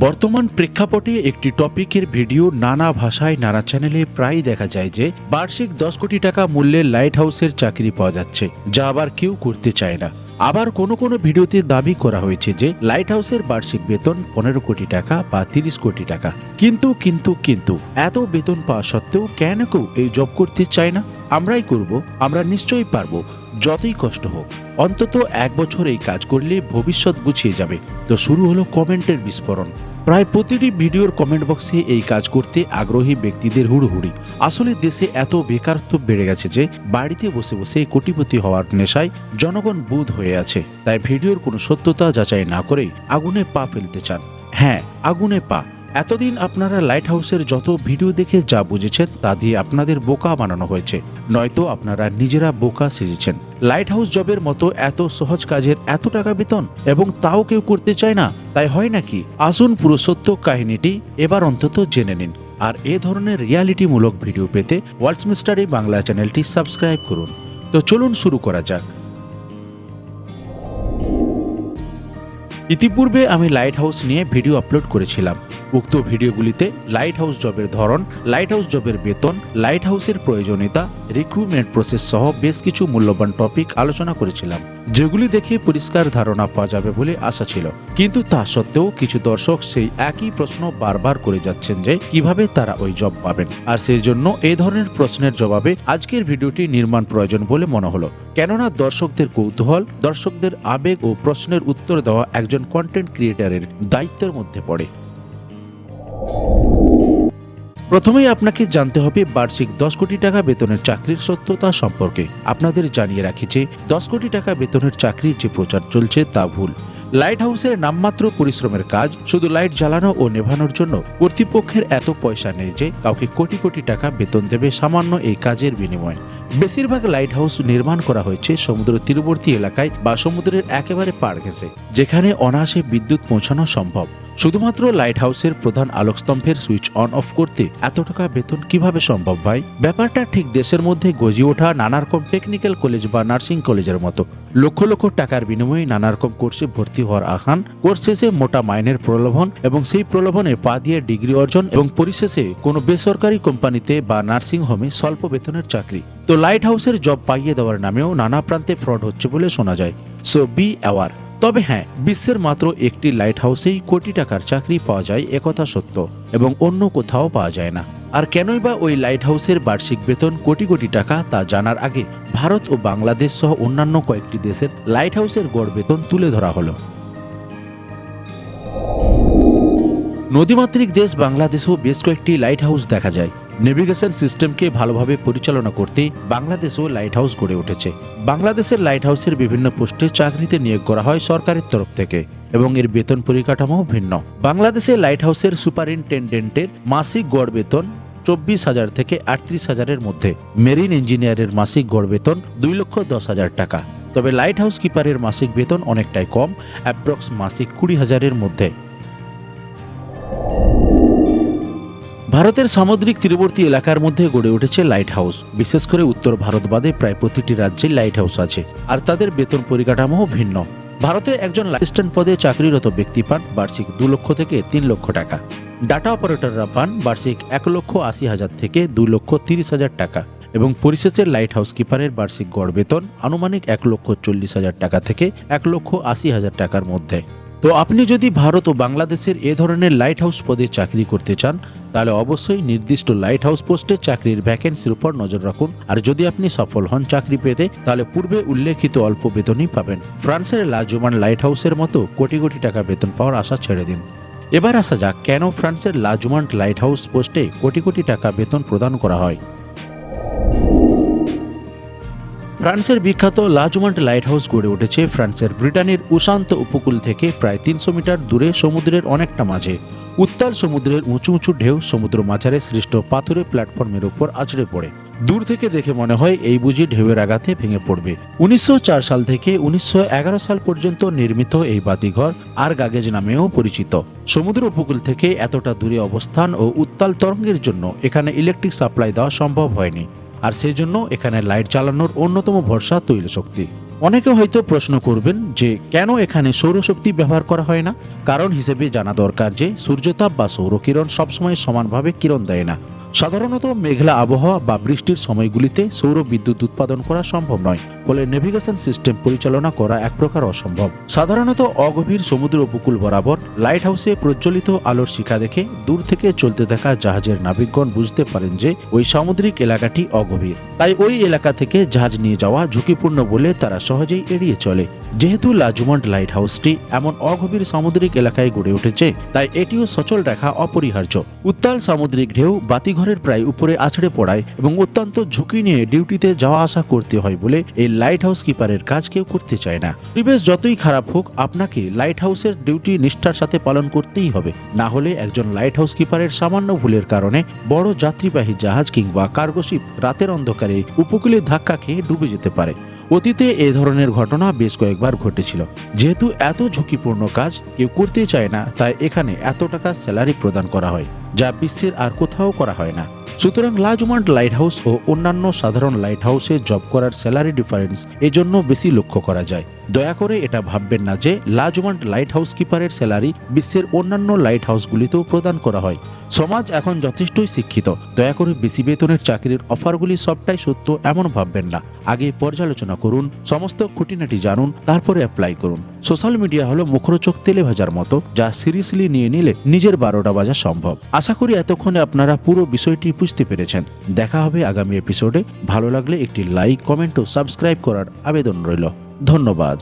বর্তমান প্রেক্ষাপটে একটি টপিকের ভিডিও নানা ভাষায়, নানা চ্যানেলে প্রায় দেখা যায় যে, বার্ষিক দশ কোটি টাকা মূল্যের লাইট হাউসের চাকরি পাওয়া যাচ্ছে, যা আবার কেউ করতে চায় না। আবার কোনো কোনো ভিডিওতে দাবি করা হয়েছে যে লাইট হাউসের বার্ষিক বেতন পনেরো কোটি টাকা বা তিরিশ কোটি টাকা। কিন্তু কিন্তু কিন্তু, এত বেতন পাওয়া সত্ত্বেও কেন কেউ এই জব করতে চায় না? আমরাই করব, আমরা নিশ্চয়ই পারব। যতই কষ্ট হোক, অন্তত এক বছর এই কাজ করলে ভবিষ্যৎ গুছিয়ে যাবে। তো শুরু হলো কমেন্টের বিস্ফোরণ। প্রায় প্রতিটি ভিডিওর কমেন্ট বক্সে এই কাজ করতে আগ্রহী ব্যক্তিদের হুড়হুড়ি। আসলে দেশে এত বেকারত্ব বেড়ে গেছে যে, বাড়িতে বসে বসে কোটিপতি হওয়ার নেশায় জনগণ বুধ হয়ে আছে। তাই ভিডিওর কোনো সত্যতা যাচাই না করেই আগুনে পা ফেলতে চান। হ্যাঁ আগুনে পা। এতদিন আপনারা লাইট হাউসের যত ভিডিও দেখে যা বুঝেছেন, তা দিয়ে আপনাদের বোকা বানানো হয়েছে। নয়তো আপনারা নিজেরা বোকা সেজেছেন। লাইট হাউস জবের মতো এত সহজ কাজের এত টাকা বেতন, এবং তাও কেউ করতে চায় না, তাই হয় নাকি? আসুন পুরো সত্য কাহিনীটি এবার অন্তত জেনে নিন। আর এ ধরনের রিয়ালিটিমূলক ভিডিও পেতে ওয়ার্ল্ডস মিস্টারি বাংলা চ্যানেলটি সাবস্ক্রাইব করুন। তো চলুন শুরু করা যাক। ইতিপূর্বে আমি লাইট হাউস নিয়ে ভিডিও আপলোড করেছিলাম। উক্ত ভিডিওগুলিতে লাইট হাউস জবের ধরন লাইট হাউস জবের বেতন লাইট হাউসের প্রয়োজনীয়তা রিক্রুটমেন্ট প্রসেস সহ বেশ কিছু মূল্যবান টপিক আলোচনা করেছিলাম, যেগুলি দেখে পরিষ্কার ধারণা পাওয়া যাবে বলে আশা ছিল। কিন্তু তা সত্ত্বেও কিছু দর্শক সেই একই প্রশ্ন বারবার করে যাচ্ছেন যে কীভাবে তারা ওই জব পাবেন। আর সেই জন্য এই ধরনের প্রশ্নের জবাবে আজকের ভিডিওটি নির্মাণ প্রয়োজন বলে মনে হলো। কেননা দর্শকদের কৌতূহল, দর্শকদের আবেগ ও প্রশ্নের উত্তর দেওয়া একজন কন্টেন্ট ক্রিয়েটারের দায়িত্বের মধ্যে পড়ে। প্রথমেই আপনাকে জানতে হবে বার্ষিক দশ কোটি টাকা বেতনের চাকরির সত্যতা সম্পর্কে। আপনাদের জানিয়ে রাখি যে, দশ কোটি টাকা বেতনের চাকরির যে প্রচার চলছে তা ভুল। লাইট হাউসের নামমাত্র পরিশ্রমের কাজ শুধু লাইট জ্বালানো ও নেভানোর জন্য কর্তৃপক্ষের এত পয়সা নেই যে কাউকে কোটি কোটি টাকা বেতন দেবে সামান্য এই কাজের বিনিময়ে। বেশিরভাগ লাইট হাউস নির্মাণ করা হয়েছে সমুদ্র তীরবর্তী এলাকায় বা সমুদ্রের একেবারে পার ঘেঁষে, যেখানে অনায়াসে বিদ্যুৎ পৌঁছানো সম্ভব। শুধুমাত্র লাইট হাউসের প্রধান আলোকস্তম্ভের সুইচ অন অফ করতে এত টাকা বেতন কীভাবে সম্ভব ভাই? ব্যাপারটা ঠিক দেশের মধ্যে গজিয়ে ওঠা নানা রকম টেকনিক্যাল কলেজ বা নার্সিং কলেজের মতো। লক্ষ লক্ষ টাকার বিনিময়ে নানা রকম কোর্সে ভর্তি হওয়ার আহ্বান কোর্স শেষে মোটা মাইনের প্রলোভন এবং সেই প্রলোভনে পা দিয়ে ডিগ্রি অর্জন এবং পরিশেষে কোনো বেসরকারি কোম্পানিতে বা নার্সিং হোমে স্বল্প বেতনের চাকরি। তো লাইট হাউসের জব পাইয়ে দেওয়ার নামেও নানা প্রান্তে ফ্রড হচ্ছে বলে শোনা যায়। সো বি অ্যাওয়ার তবে হ্যাঁ বিশ্বের মাত্র একটি লাইট হাউসেই কোটি টাকার চাকরি পাওয়া যায় একথা সত্য এবং অন্য কোথাও পাওয়া যায় না। আর কেনই বা ওই লাইট হাউসের বার্ষিক বেতন কোটি কোটি টাকা তা জানার আগে ভারত ও বাংলাদেশ সহ অন্যান্য কয়েকটি দেশের লাইট হাউসের গড় বেতন তুলে ধরা হলো। নদীমাতৃক দেশ বাংলাদেশেও বেশ কয়েকটি লাইট হাউস দেখা যায়। নেভিগেশন সিস্টেমকে ভালোভাবে পরিচালনা করতে বাংলাদেশেও লাইট হাউস গড়ে উঠেছে। বাংলাদেশের লাইট হাউসের বিভিন্ন পোস্টে চাকরিতে নিয়োগ করা হয় সরকারের তরফ থেকে এবং এর বেতন পরিকাঠামোও ভিন্ন। বাংলাদেশে লাইট হাউসের সুপারিনটেন্ডেন্টের মাসিক গড় বেতন চব্বিশ হাজার থেকে আটত্রিশ হাজারের মধ্যে। মেরিন ইঞ্জিনিয়ারের মাসিক গড় বেতন দুই লক্ষ দশ হাজার টাকা। তবে লাইট হাউস কিপারের মাসিক বেতন অনেকটাই কম অ্যাপ্রক্স মাসিক কুড়ি হাজারের মধ্যে। ভারতের সামুদ্রিক তীরবর্তী এলাকার মধ্যে গড়ে উঠেছে লাইট হাউস বিশেষ করে উত্তর ভারত বাদে প্রায় প্রতিটি রাজ্যে লাইট হাউস আছে, আর তাদের বেতন পরিকাঠামোও ভিন্ন। ভারতে একজন অ্যাসিস্ট্যান্ট পদে চাকরিরত ব্যক্তি পান, বার্ষিক দু লক্ষ থেকে তিন লক্ষ টাকা। ডাটা অপারেটররা পান, বার্ষিক এক লক্ষ আশি হাজার থেকে দু লক্ষ তিরিশ হাজার টাকা। এবং পরিশেষের লাইট হাউস কিপারের বার্ষিক গড় বেতন আনুমানিক এক লক্ষ চল্লিশ হাজার টাকা থেকে এক লক্ষ আশি হাজার টাকার মধ্যে। তো আপনি যদি ভারত ও বাংলাদেশের এ ধরনের লাইট হাউস পদে চাকরি করতে চান তাহলে অবশ্যই নির্দিষ্ট লাইট হাউস পোস্টে চাকরির ভ্যাকেন্সির উপর নজর রাখুন। আর যদি আপনি সফল হন চাকরি পেতে, তাহলে পূর্বে উল্লেখিত অল্প বেতনই পাবেন। ফ্রান্সের লাজুমান লাইট হাউসের মতো কোটি কোটি টাকা বেতন পাওয়ার আশা ছেড়ে দিন। এবার আসা যাক, কেন ফ্রান্সের লাজুমান্ট লাইট হাউস পোস্টে কোটি কোটি টাকা বেতন প্রদান করা হয়? ফ্রান্সের বিখ্যাত লাজুমান্ট লাইট হাউস গড়ে উঠেছে ফ্রান্সের ব্রিটানের উশান্ত উপকূল থেকে প্রায় তিনশো মিটার দূরে সমুদ্রের অনেকটা মাঝে। উত্তাল সমুদ্রের উঁচু উঁচু ঢেউ সমুদ্র মাঝারে সৃষ্ট পাথুরে প্ল্যাটফর্মের উপর আছড়ে পড়ে। দূর থেকে দেখে মনে হয় এই বুঝি ঢেউয়ের আঘাতে ভেঙে পড়বে। উনিশশো চার সাল থেকে উনিশশো এগারো সাল পর্যন্ত নির্মিত এই বাতিঘর আর গাগেজ নামেও পরিচিত। সমুদ্র উপকূল থেকে এতটা দূরে অবস্থান ও উত্তাল তরঙ্গের জন্য এখানে ইলেকট্রিক সাপ্লাই দেওয়া সম্ভব হয়নি। আর সেই জন্য এখানে লাইট চালানোর অন্যতম ভরসা তৈল শক্তি অনেকে হয়তো প্রশ্ন করবেন যে কেন এখানে সৌরশক্তি ব্যবহার করা হয় না? কারণ হিসেবে জানা দরকার যে সূর্যতাপ বা সৌরকিরণ সবসময় সমানভাবে কিরণ দেয় না। সাধারণত মেঘলা আবহাওয়া বা বৃষ্টির সময়গুলিতে সৌর বিদ্যুৎ উৎপাদন করা সম্ভব নয়, ফলে নেভিগেশন সিস্টেম পরিচালনা করা এক প্রকার অসম্ভব। সাধারণত অগভীর সমুদ্র উপকূল বরাবর লাইট হাউসে প্রজ্বলিত আলোর শিখা দেখে দূর থেকে চলতে থাকা জাহাজের নাবিকগণ বুঝতে পারেন যে ওই সামুদ্রিক এলাকাটি অগভীর। তাই ওই এলাকা থেকে জাহাজ নিয়ে যাওয়া ঝুঁকিপূর্ণ বলে তারা সহজেই এড়িয়ে চলে। যেহেতু লাজুমন্ড লাইট হাউসটি এমন অগভীর সামুদ্রিক এলাকায় গড়ে উঠেছে, তাই এটিও সচল রাখা অপরিহার্য। উত্তাল সামুদ্রিক ঢেউ বাতিঘরের প্রায় উপরে আছড়ে পড়ায় এবং অত্যন্ত ঝুঁকি নিয়ে ডিউটিতে যাওয়া আসা করতে হয় বলে এই লাইট হাউস কিপারের কাজ কেউ করতে চায় না। পরিবেশ যতই খারাপ হোক, আপনাকে লাইট হাউসের ডিউটি নিষ্ঠার সাথে পালন করতেই হবে। না হলে একজন লাইট হাউস কিপারের সামান্য ভুলের কারণে বড় যাত্রীবাহী জাহাজ কিংবা কার্গোশিপ রাতের অন্ধকারে উপকূলে ধাক্কা খেয়ে ডুবে যেতে পারে। অতীতে এ ধরনের ঘটনা বেশ কয়েকবার ঘটেছিল। যেহেতু এত ঝুঁকিপূর্ণ কাজ কেউ করতে চায় না, তাই এখানে এত টাকা স্যালারি প্রদান করা হয়, যা বিশ্বের আর কোথাও করা হয় না। সুতরাং লাজমান্ড লাইট হাউস ও অন্যান্য সাধারণ লাইট হাউসে জব করার স্যালারি ডিফারেন্স এজন্য বেশি লক্ষ্য করা যায়। দয়া করে এটা ভাববেন না যে লাজমান্ড লাইট হাউস কিপারের স্যালারি বিশ্বের অন্যান্য লাইট হাউসগুলিতেও প্রদান করা হয়। সমাজ এখন যথেষ্টই শিক্ষিত। দয়া করে বেশি বেতনের চাকরির অফারগুলি সবটাই সত্য এমন ভাববেন না। আগে পর্যালোচনা করুন, সমস্ত খুঁটিনাটি জানুন, তারপরে অ্যাপ্লাই করুন। সোশ্যাল মিডিয়া হলো মুখরোচক তেলে ভাজার মতো, যা সিরিয়াসলি নিয়ে নিলে নিজের বারোটা বাজা সম্ভব। আশা করি এতক্ষণে আপনারা পুরো বিষয়টি বুঝতে পেরেছেন। দেখা হবে আগামী এপিসোডে ভালো লাগলে একটি লাইক কমেন্ট ও সাবস্ক্রাইব করার আবেদন রইল। ধন্যবাদ।